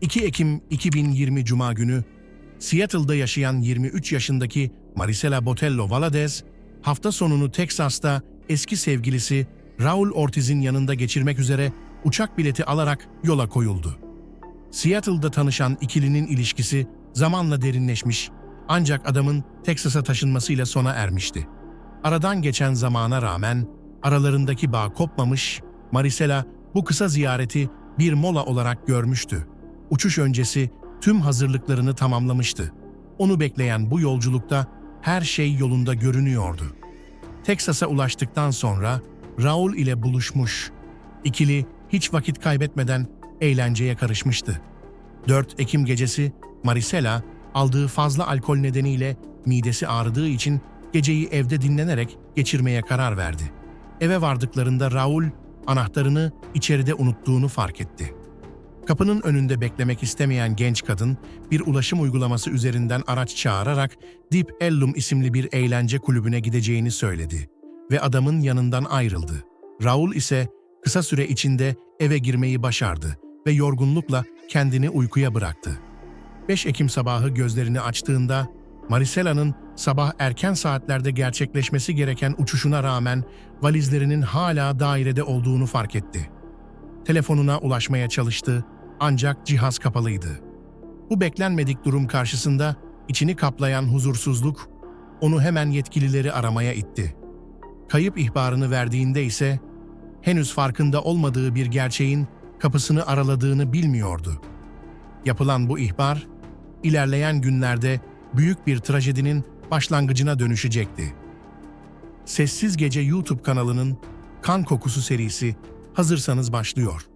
2 Ekim 2020 Cuma günü Seattle'da yaşayan 23 yaşındaki Marisela Botello Valadez, hafta sonunu Teksas'ta eski sevgilisi Raul Ortiz'in yanında geçirmek üzere uçak bileti alarak yola koyuldu. Seattle'da tanışan ikilinin ilişkisi zamanla derinleşmiş ancak adamın Teksas'a taşınmasıyla sona ermişti. Aradan geçen zamana rağmen aralarındaki bağ kopmamış, Marisela bu kısa ziyareti bir mola olarak görmüştü. Uçuş öncesi tüm hazırlıklarını tamamlamıştı. Onu bekleyen bu yolculukta her şey yolunda görünüyordu. Teksas'a ulaştıktan sonra Raul ile buluşmuş. İkili hiç vakit kaybetmeden eğlenceye karışmıştı. 4 Ekim gecesi Marisela aldığı fazla alkol nedeniyle midesi ağrıdığı için geceyi evde dinlenerek geçirmeye karar verdi. Eve vardıklarında Raul anahtarını içeride unuttuğunu fark etti. Kapının önünde beklemek istemeyen genç kadın bir ulaşım uygulaması üzerinden araç çağırarak Deep Ellum isimli bir eğlence kulübüne gideceğini söyledi ve adamın yanından ayrıldı. Raul ise kısa süre içinde eve girmeyi başardı ve yorgunlukla kendini uykuya bıraktı. 5 Ekim sabahı gözlerini açtığında Marisela'nın sabah erken saatlerde gerçekleşmesi gereken uçuşuna rağmen valizlerinin hala dairede olduğunu fark etti. Telefonuna ulaşmaya çalıştı ancak cihaz kapalıydı. Bu beklenmedik durum karşısında içini kaplayan huzursuzluk onu hemen yetkilileri aramaya itti. Kayıp ihbarını verdiğinde ise henüz farkında olmadığı bir gerçeğin kapısını araladığını bilmiyordu. Yapılan bu ihbar, ilerleyen günlerde büyük bir trajedinin başlangıcına dönüşecekti. Sessiz Gece YouTube kanalının Kan Kokusu serisi hazırsanız başlıyor.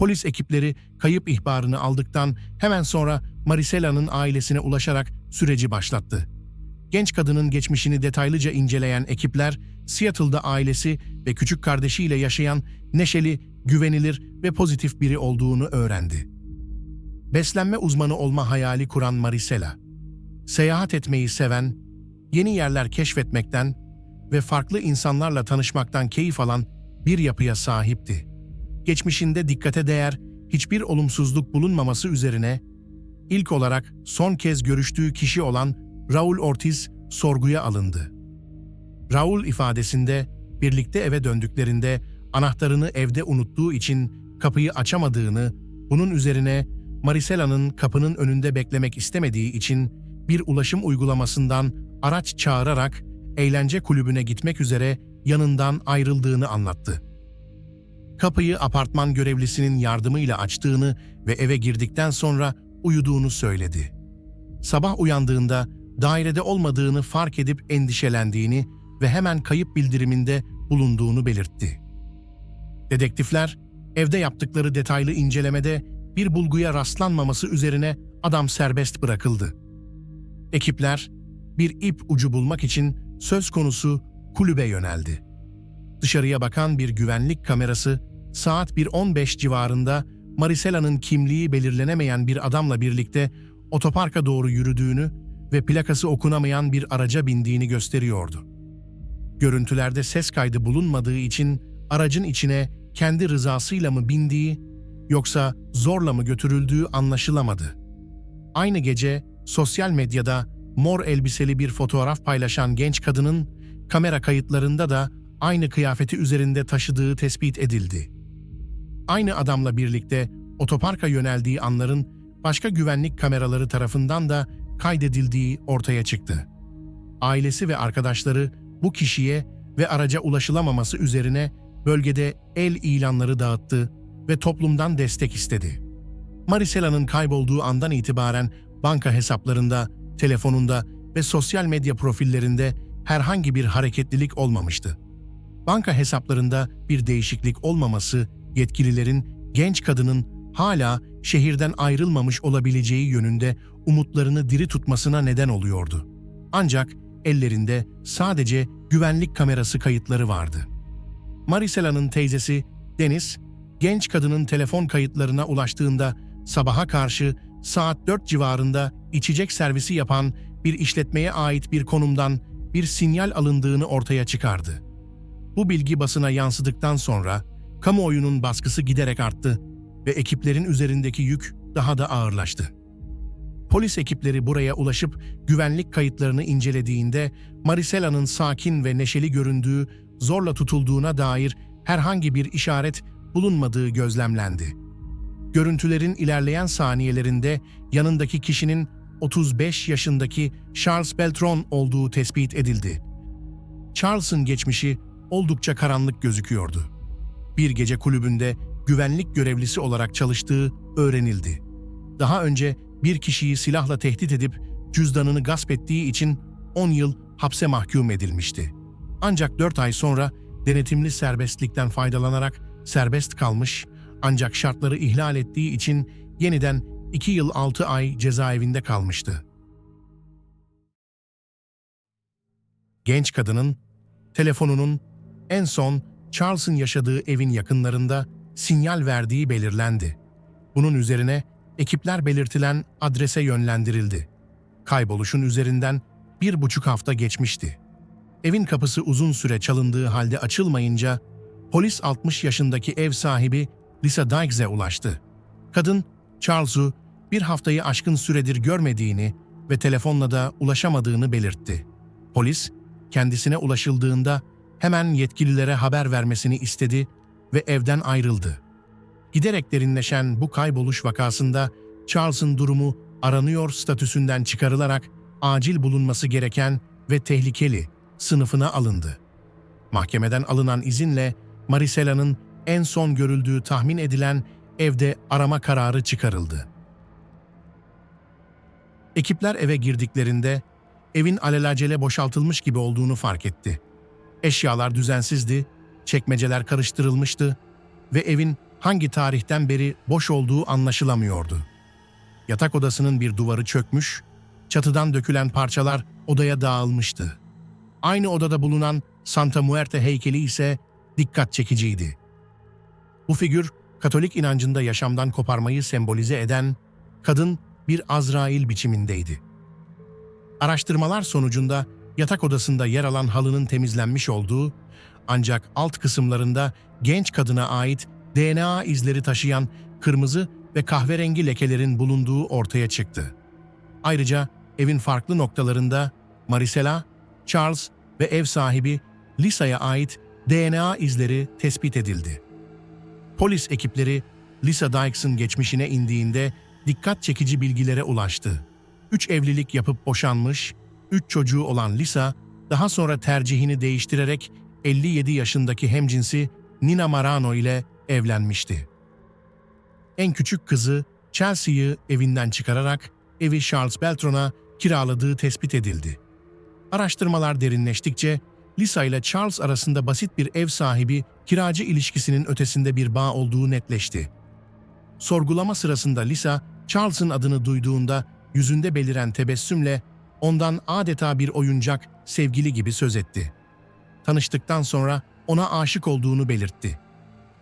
Polis ekipleri kayıp ihbarını aldıktan hemen sonra Marisela'nın ailesine ulaşarak süreci başlattı. Genç kadının geçmişini detaylıca inceleyen ekipler, Seattle'da ailesi ve küçük kardeşiyle yaşayan neşeli, güvenilir ve pozitif biri olduğunu öğrendi. Beslenme uzmanı olma hayali kuran Marisela, seyahat etmeyi seven, yeni yerler keşfetmekten ve farklı insanlarla tanışmaktan keyif alan bir yapıya sahipti. Geçmişinde dikkate değer hiçbir olumsuzluk bulunmaması üzerine ilk olarak son kez görüştüğü kişi olan Raul Ortiz sorguya alındı. Raul ifadesinde birlikte eve döndüklerinde anahtarını evde unuttuğu için kapıyı açamadığını, bunun üzerine Marisela'nın kapının önünde beklemek istemediği için bir ulaşım uygulamasından araç çağırarak eğlence kulübüne gitmek üzere yanından ayrıldığını anlattı. Kapıyı apartman görevlisinin yardımıyla açtığını ve eve girdikten sonra uyuduğunu söyledi. Sabah uyandığında dairede olmadığını fark edip endişelendiğini ve hemen kayıp bildiriminde bulunduğunu belirtti. Dedektifler, evde yaptıkları detaylı incelemede bir bulguya rastlanmaması üzerine adam serbest bırakıldı. Ekipler, bir ip ucu bulmak için söz konusu kulübe yöneldi. Dışarıya bakan bir güvenlik kamerası saat 1.15 civarında Marisela'nın kimliği belirlenemeyen bir adamla birlikte otoparka doğru yürüdüğünü ve plakası okunamayan bir araca bindiğini gösteriyordu. Görüntülerde ses kaydı bulunmadığı için aracın içine kendi rızasıyla mı bindiği yoksa zorla mı götürüldüğü anlaşılamadı. Aynı gece sosyal medyada mor elbiseli bir fotoğraf paylaşan genç kadının kamera kayıtlarında da aynı kıyafeti üzerinde taşıdığı tespit edildi. Aynı adamla birlikte otoparka yöneldiği anların başka güvenlik kameraları tarafından da kaydedildiği ortaya çıktı. Ailesi ve arkadaşları bu kişiye ve araca ulaşılamaması üzerine bölgede el ilanları dağıttı ve toplumdan destek istedi. Marisela'nın kaybolduğu andan itibaren banka hesaplarında, telefonunda ve sosyal medya profillerinde herhangi bir hareketlilik olmamıştı. Banka hesaplarında bir değişiklik olmaması yetkililerin genç kadının hala şehirden ayrılmamış olabileceği yönünde umutlarını diri tutmasına neden oluyordu. Ancak ellerinde sadece güvenlik kamerası kayıtları vardı. Marisela'nın teyzesi Deniz, genç kadının telefon kayıtlarına ulaştığında sabaha karşı saat 4 civarında içecek servisi yapan bir işletmeye ait bir konumdan bir sinyal alındığını ortaya çıkardı. Bu bilgi basına yansıdıktan sonra kamuoyunun baskısı giderek arttı ve ekiplerin üzerindeki yük daha da ağırlaştı. Polis ekipleri buraya ulaşıp güvenlik kayıtlarını incelediğinde Marisela'nın sakin ve neşeli göründüğü, zorla tutulduğuna dair herhangi bir işaret bulunmadığı gözlemlendi. Görüntülerin ilerleyen saniyelerinde yanındaki kişinin 35 yaşındaki Charles Beltron olduğu tespit edildi. Charles'ın geçmişi oldukça karanlık gözüküyordu. Bir gece kulübünde güvenlik görevlisi olarak çalıştığı öğrenildi. Daha önce bir kişiyi silahla tehdit edip cüzdanını gasp ettiği için 10 yıl hapse mahkum edilmişti. Ancak 4 ay sonra denetimli serbestlikten faydalanarak serbest kalmış ancak şartları ihlal ettiği için yeniden 2 yıl 6 ay cezaevinde kalmıştı. Genç kadının telefonunun en son Charles'ın yaşadığı evin yakınlarında sinyal verdiği belirlendi. Bunun üzerine ekipler belirtilen adrese yönlendirildi. Kayboluşun üzerinden bir buçuk hafta geçmişti. Evin kapısı uzun süre çalındığı halde açılmayınca polis 60 yaşındaki ev sahibi Lisa Dykes'e ulaştı. Kadın Charles'u bir haftayı aşkın süredir görmediğini ve telefonla da ulaşamadığını belirtti. Polis kendisine ulaşıldığında hemen yetkililere haber vermesini istedi ve evden ayrıldı. Giderek derinleşen bu kayboluş vakasında Charles'ın durumu aranıyor statüsünden çıkarılarak acil bulunması gereken ve tehlikeli sınıfına alındı. Mahkemeden alınan izinle Marisela'nın en son görüldüğü tahmin edilen evde arama kararı çıkarıldı. Ekipler eve girdiklerinde evin alelacele boşaltılmış gibi olduğunu fark etti. Eşyalar düzensizdi, çekmeceler karıştırılmıştı ve evin hangi tarihten beri boş olduğu anlaşılamıyordu. Yatak odasının bir duvarı çökmüş, çatıdan dökülen parçalar odaya dağılmıştı. Aynı odada bulunan Santa Muerte heykeli ise dikkat çekiciydi. Bu figür, Katolik inancında yaşamdan koparmayı sembolize eden kadın bir Azrail biçimindeydi. Araştırmalar sonucunda yatak odasında yer alan halının temizlenmiş olduğu, ancak alt kısımlarında genç kadına ait DNA izleri taşıyan kırmızı ve kahverengi lekelerin bulunduğu ortaya çıktı. Ayrıca evin farklı noktalarında Marisela, Charles ve ev sahibi Lisa'ya ait DNA izleri tespit edildi. Polis ekipleri Lisa Dykes'ın geçmişine indiğinde dikkat çekici bilgilere ulaştı. Üç evlilik yapıp boşanmış, üç çocuğu olan Lisa, daha sonra tercihini değiştirerek 57 yaşındaki hemcinsi Nina Marano ile evlenmişti. En küçük kızı Chelsea'yı evinden çıkararak evi Charles Beltron'a kiraladığı tespit edildi. Araştırmalar derinleştikçe Lisa ile Charles arasında basit bir ev sahibi kiracı ilişkisinin ötesinde bir bağ olduğu netleşti. Sorgulama sırasında Lisa, Charles'ın adını duyduğunda yüzünde beliren tebessümle ondan adeta bir oyuncak, sevgili gibi söz etti. Tanıştıktan sonra ona aşık olduğunu belirtti.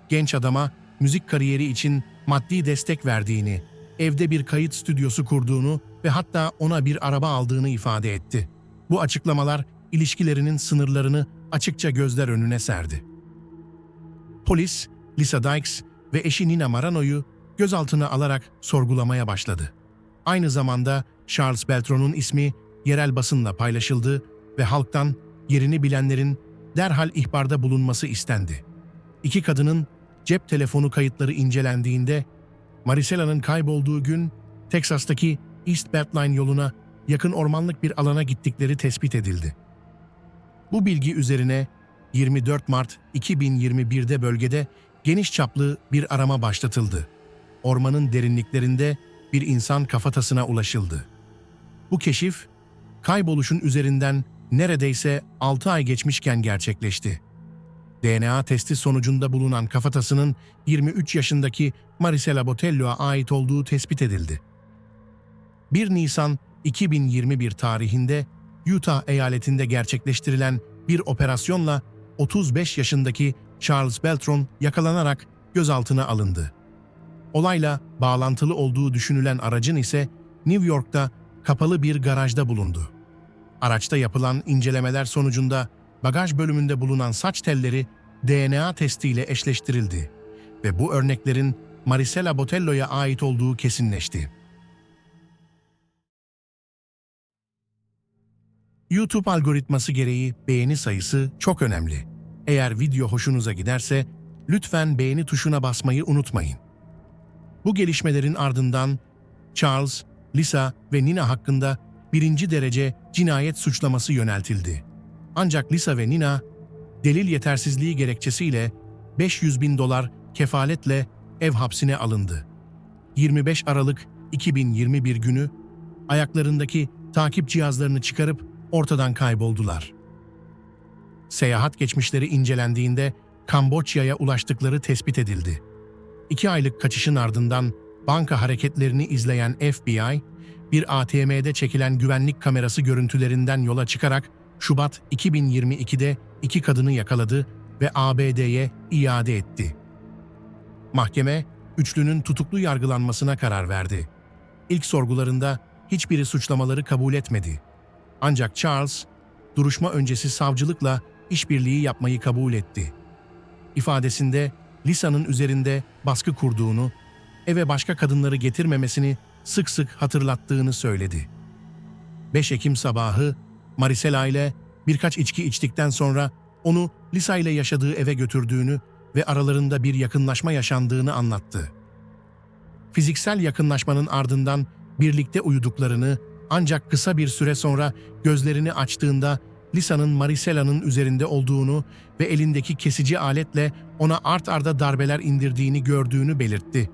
Genç adama müzik kariyeri için maddi destek verdiğini, evde bir kayıt stüdyosu kurduğunu ve hatta ona bir araba aldığını ifade etti. Bu açıklamalar ilişkilerinin sınırlarını açıkça gözler önüne serdi. Polis, Lisa Dykes ve eşi Nina Marano'yu gözaltına alarak sorgulamaya başladı. Aynı zamanda Charles Beltron'un ismi yerel basınla paylaşıldı ve halktan yerini bilenlerin derhal ihbarda bulunması istendi. İki kadının cep telefonu kayıtları incelendiğinde Marisela'nın kaybolduğu gün Teksas'taki East Beltline yoluna yakın ormanlık bir alana gittikleri tespit edildi. Bu bilgi üzerine 24 Mart 2021'de bölgede geniş çaplı bir arama başlatıldı. Ormanın derinliklerinde bir insan kafatasına ulaşıldı. Bu keşif, kayboluşun üzerinden neredeyse 6 ay geçmişken gerçekleşti. DNA testi sonucunda bulunan kafatasının 23 yaşındaki Marisela Botello'a ait olduğu tespit edildi. 1 Nisan 2021 tarihinde Utah eyaletinde gerçekleştirilen bir operasyonla 35 yaşındaki Charles Beltron yakalanarak gözaltına alındı. Olayla bağlantılı olduğu düşünülen aracın ise New York'ta kapalı bir garajda bulundu. Araçta yapılan incelemeler sonucunda bagaj bölümünde bulunan saç telleri DNA testiyle eşleştirildi ve bu örneklerin Marisela Botello'ya ait olduğu kesinleşti. YouTube algoritması gereği beğeni sayısı çok önemli. Eğer video hoşunuza giderse lütfen beğeni tuşuna basmayı unutmayın. Bu gelişmelerin ardından Charles, Lisa ve Nina hakkında birinci derece cinayet suçlaması yöneltildi. Ancak Lisa ve Nina, delil yetersizliği gerekçesiyle 500 bin dolar kefaletle ev hapsine alındı. 25 Aralık 2021 günü ayaklarındaki takip cihazlarını çıkarıp ortadan kayboldular. Seyahat geçmişleri incelendiğinde Kamboçya'ya ulaştıkları tespit edildi. İki aylık kaçışın ardından banka hareketlerini izleyen FBI, bir ATM'de çekilen güvenlik kamerası görüntülerinden yola çıkarak Şubat 2022'de iki kadını yakaladı ve ABD'ye iade etti. Mahkeme, üçlünün tutuklu yargılanmasına karar verdi. İlk sorgularında hiçbiri suçlamaları kabul etmedi. Ancak Charles, duruşma öncesi savcılıkla işbirliği yapmayı kabul etti. İfadesinde Lisa'nın üzerinde baskı kurduğunu, eve başka kadınları getirmemesini sık sık hatırlattığını söyledi. 5 Ekim sabahı Marisela ile birkaç içki içtikten sonra onu Lisa ile yaşadığı eve götürdüğünü ve aralarında bir yakınlaşma yaşandığını anlattı. Fiziksel yakınlaşmanın ardından birlikte uyuduklarını ancak kısa bir süre sonra gözlerini açtığında Lisa'nın Marisela'nın üzerinde olduğunu ve elindeki kesici aletle ona art arda darbeler indirdiğini gördüğünü belirtti.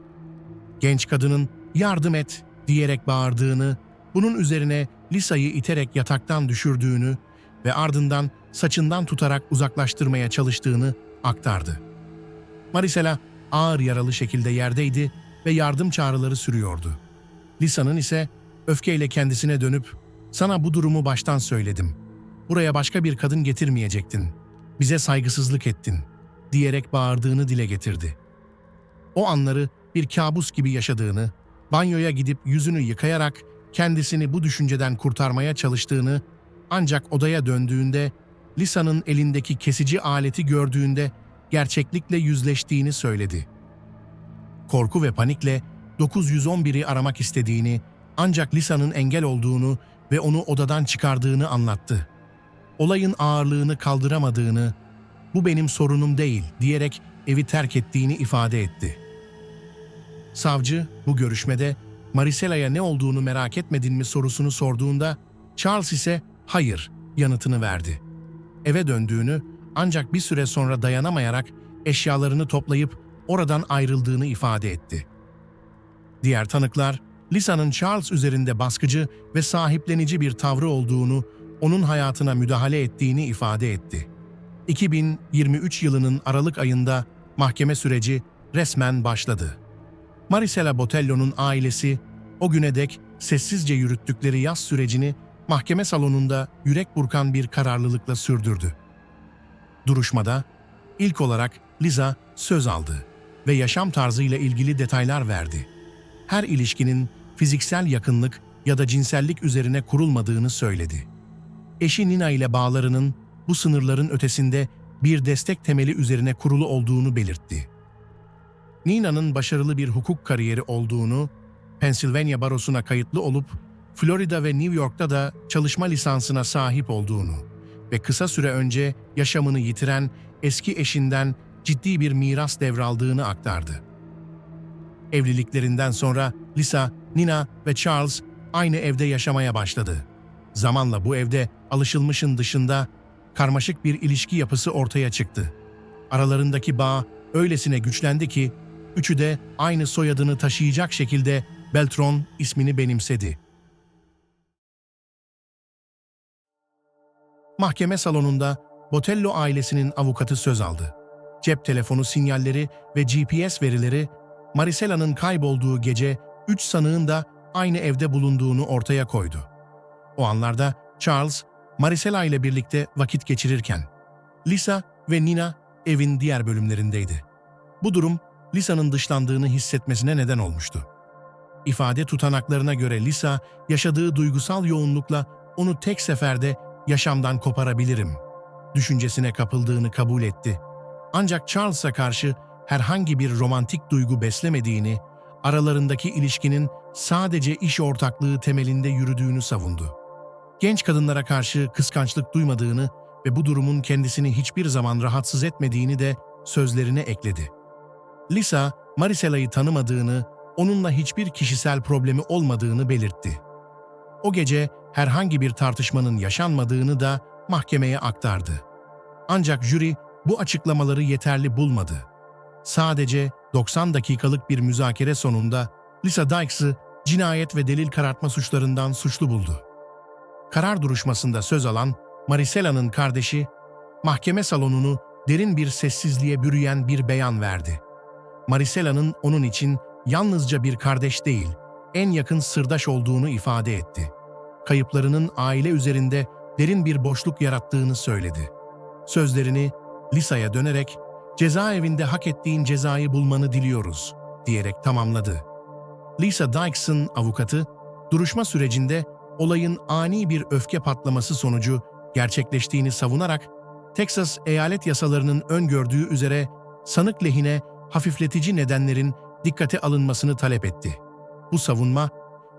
Genç kadının yardım et diyerek bağırdığını, bunun üzerine Lisa'yı iterek yataktan düşürdüğünü ve ardından saçından tutarak uzaklaştırmaya çalıştığını aktardı. Marisela ağır yaralı şekilde yerdeydi ve yardım çağrıları sürüyordu. Lisa'nın ise öfkeyle kendisine dönüp "Sana bu durumu baştan söyledim. Buraya başka bir kadın getirmeyecektin. Bize saygısızlık ettin." diyerek bağırdığını dile getirdi. O anları bir kabus gibi yaşadığını, banyoya gidip yüzünü yıkayarak kendisini bu düşünceden kurtarmaya çalıştığını ancak odaya döndüğünde Lisa'nın elindeki kesici aleti gördüğünde gerçeklikle yüzleştiğini söyledi. Korku ve panikle 911'i aramak istediğini ancak Lisa'nın engel olduğunu ve onu odadan çıkardığını anlattı. Olayın ağırlığını kaldıramadığını, bu benim sorunum değil diyerek evi terk ettiğini ifade etti. Savcı bu görüşmede Marisela'ya ne olduğunu merak etmedin mi sorusunu sorduğunda Charles ise hayır yanıtını verdi. Eve döndüğünü ancak bir süre sonra dayanamayarak eşyalarını toplayıp oradan ayrıldığını ifade etti. Diğer tanıklar Lisa'nın Charles üzerinde baskıcı ve sahiplenici bir tavrı olduğunu, onun hayatına müdahale ettiğini ifade etti. 2023 yılının Aralık ayında mahkeme süreci resmen başladı. Marisela Botello'nun ailesi o güne dek sessizce yürüttükleri yaz sürecini mahkeme salonunda yürek burkan bir kararlılıkla sürdürdü. Duruşmada ilk olarak Liza söz aldı ve yaşam tarzıyla ilgili detaylar verdi. Her ilişkinin fiziksel yakınlık ya da cinsellik üzerine kurulmadığını söyledi. Eşi Nina ile bağlarının bu sınırların ötesinde bir destek temeli üzerine kurulu olduğunu belirtti. Nina'nın başarılı bir hukuk kariyeri olduğunu, Pennsylvania barosuna kayıtlı olup Florida ve New York'ta da çalışma lisansına sahip olduğunu ve kısa süre önce yaşamını yitiren eski eşinden ciddi bir miras devraldığını aktardı. Evliliklerinden sonra Lisa, Nina ve Charles aynı evde yaşamaya başladı. Zamanla bu evde alışılmışın dışında karmaşık bir ilişki yapısı ortaya çıktı. Aralarındaki bağ öylesine güçlendi ki üçü de aynı soyadını taşıyacak şekilde Beltron ismini benimsedi. Mahkeme salonunda Botello ailesinin avukatı söz aldı. Cep telefonu sinyalleri ve GPS verileri Marisela'nın kaybolduğu gece üç sanığın da aynı evde bulunduğunu ortaya koydu. O anlarda Charles, Marisela ile birlikte vakit geçirirken Lisa ve Nina evin diğer bölümlerindeydi. Bu durum Lisa'nın dışlandığını hissetmesine neden olmuştu. İfade tutanaklarına göre Lisa, yaşadığı duygusal yoğunlukla onu tek seferde yaşamdan koparabilirim düşüncesine kapıldığını kabul etti. Ancak Charles'a karşı herhangi bir romantik duygu beslemediğini, aralarındaki ilişkinin sadece iş ortaklığı temelinde yürüdüğünü savundu. Genç kadınlara karşı kıskançlık duymadığını ve bu durumun kendisini hiçbir zaman rahatsız etmediğini de sözlerine ekledi. Lisa, Marisela'yı tanımadığını, onunla hiçbir kişisel problemi olmadığını belirtti. O gece herhangi bir tartışmanın yaşanmadığını da mahkemeye aktardı. Ancak jüri bu açıklamaları yeterli bulmadı. Sadece 90 dakikalık bir müzakere sonunda Lisa Dykes'ı cinayet ve delil karartma suçlarından suçlu buldu. Karar duruşmasında söz alan Marisela'nın kardeşi, mahkeme salonunu derin bir sessizliğe bürüyen bir beyan verdi. Marisela'nın onun için yalnızca bir kardeş değil, en yakın sırdaş olduğunu ifade etti. Kayıplarının aile üzerinde derin bir boşluk yarattığını söyledi. Sözlerini Lisa'ya dönerek cezaevinde hak ettiğin cezayı bulmanı diliyoruz diyerek tamamladı. Lisa Dykes'ın avukatı duruşma sürecinde olayın ani bir öfke patlaması sonucu gerçekleştiğini savunarak Texas eyalet yasalarının öngördüğü üzere sanık lehine hafifletici nedenlerin dikkate alınmasını talep etti. Bu savunma,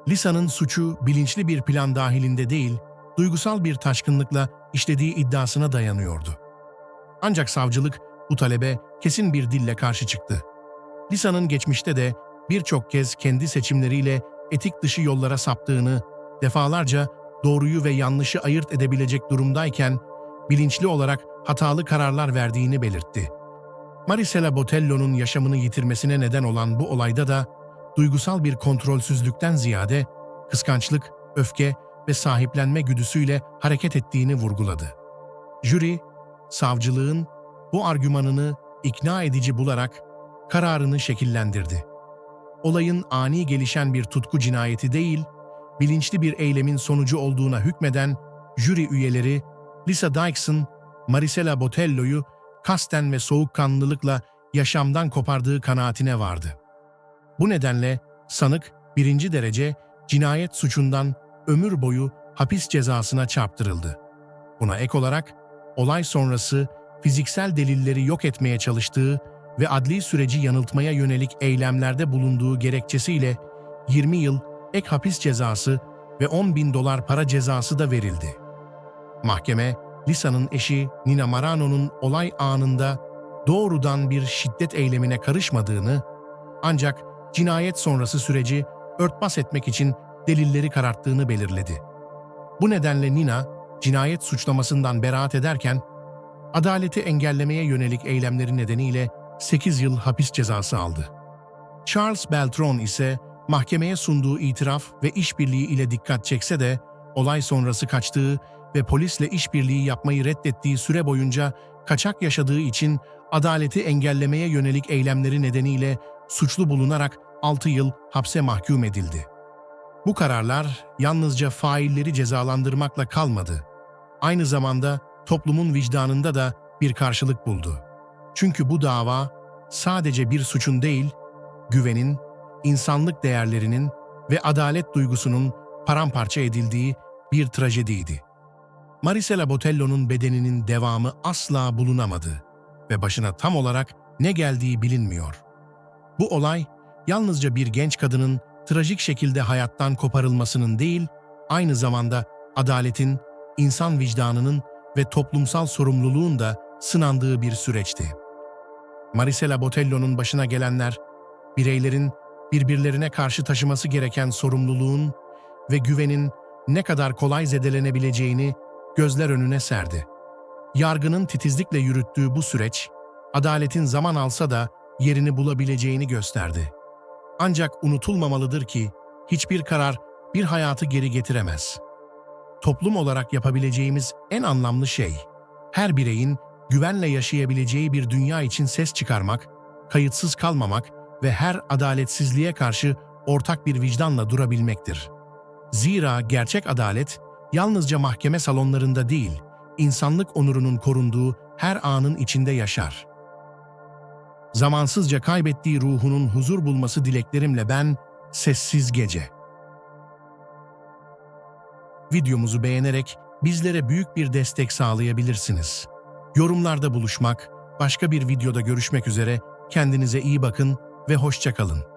Lisa'nın suçu bilinçli bir plan dahilinde değil, duygusal bir taşkınlıkla işlediği iddiasına dayanıyordu. Ancak savcılık bu talebe kesin bir dille karşı çıktı. Lisa'nın geçmişte de birçok kez kendi seçimleriyle etik dışı yollara saptığını, defalarca doğruyu ve yanlışı ayırt edebilecek durumdayken bilinçli olarak hatalı kararlar verdiğini belirtti. Marisela Botello'nun yaşamını yitirmesine neden olan bu olayda da duygusal bir kontrolsüzlükten ziyade kıskançlık, öfke ve sahiplenme güdüsüyle hareket ettiğini vurguladı. Jüri, savcılığın bu argümanını ikna edici bularak kararını şekillendirdi. Olayın ani gelişen bir tutku cinayeti değil, bilinçli bir eylemin sonucu olduğuna hükmeden jüri üyeleri Lisa Dykes'ın Marisela Botello'yu kasten ve soğukkanlılıkla yaşamdan kopardığı kanaatine vardı. Bu nedenle sanık birinci derece cinayet suçundan ömür boyu hapis cezasına çarptırıldı. Buna ek olarak olay sonrası fiziksel delilleri yok etmeye çalıştığı ve adli süreci yanıltmaya yönelik eylemlerde bulunduğu gerekçesiyle 20 yıl ek hapis cezası ve 10 bin dolar para cezası da verildi. Mahkeme, Lisa'nın eşi Nina Marano'nun olay anında doğrudan bir şiddet eylemine karışmadığını, ancak cinayet sonrası süreci örtbas etmek için delilleri kararttığını belirledi. Bu nedenle Nina, cinayet suçlamasından beraat ederken, adaleti engellemeye yönelik eylemleri nedeniyle 8 yıl hapis cezası aldı. Charles Beltron ise mahkemeye sunduğu itiraf ve işbirliği ile dikkat çekse de olay sonrası kaçtığı ve polisle işbirliği yapmayı reddettiği süre boyunca kaçak yaşadığı için adaleti engellemeye yönelik eylemleri nedeniyle suçlu bulunarak 6 yıl hapse mahkum edildi. Bu kararlar yalnızca failleri cezalandırmakla kalmadı. Aynı zamanda toplumun vicdanında da bir karşılık buldu. Çünkü bu dava sadece bir suçun değil, güvenin, insanlık değerlerinin ve adalet duygusunun paramparça edildiği bir trajediydi. Marisela Botello'nun bedeninin devamı asla bulunamadı ve başına tam olarak ne geldiği bilinmiyor. Bu olay yalnızca bir genç kadının trajik şekilde hayattan koparılmasının değil, aynı zamanda adaletin, insan vicdanının ve toplumsal sorumluluğun da sınandığı bir süreçti. Marisela Botello'nun başına gelenler, bireylerin birbirlerine karşı taşıması gereken sorumluluğun ve güvenin ne kadar kolay zedelenebileceğini gözler önüne serdi. Yargının titizlikle yürüttüğü bu süreç, adaletin zaman alsa da yerini bulabileceğini gösterdi. Ancak unutulmamalıdır ki hiçbir karar bir hayatı geri getiremez. Toplum olarak yapabileceğimiz en anlamlı şey, her bireyin güvenle yaşayabileceği bir dünya için ses çıkarmak, kayıtsız kalmamak ve her adaletsizliğe karşı ortak bir vicdanla durabilmektir. Zira gerçek adalet yalnızca mahkeme salonlarında değil, insanlık onurunun korunduğu her anın içinde yaşar. Zamansızca kaybettiği ruhunun huzur bulması dileklerimle ben, Sessiz Gece. videomuzu beğenerek bizlere büyük bir destek sağlayabilirsiniz. Yorumlarda buluşmak, başka bir videoda görüşmek üzere kendinize iyi bakın ve hoşça kalın.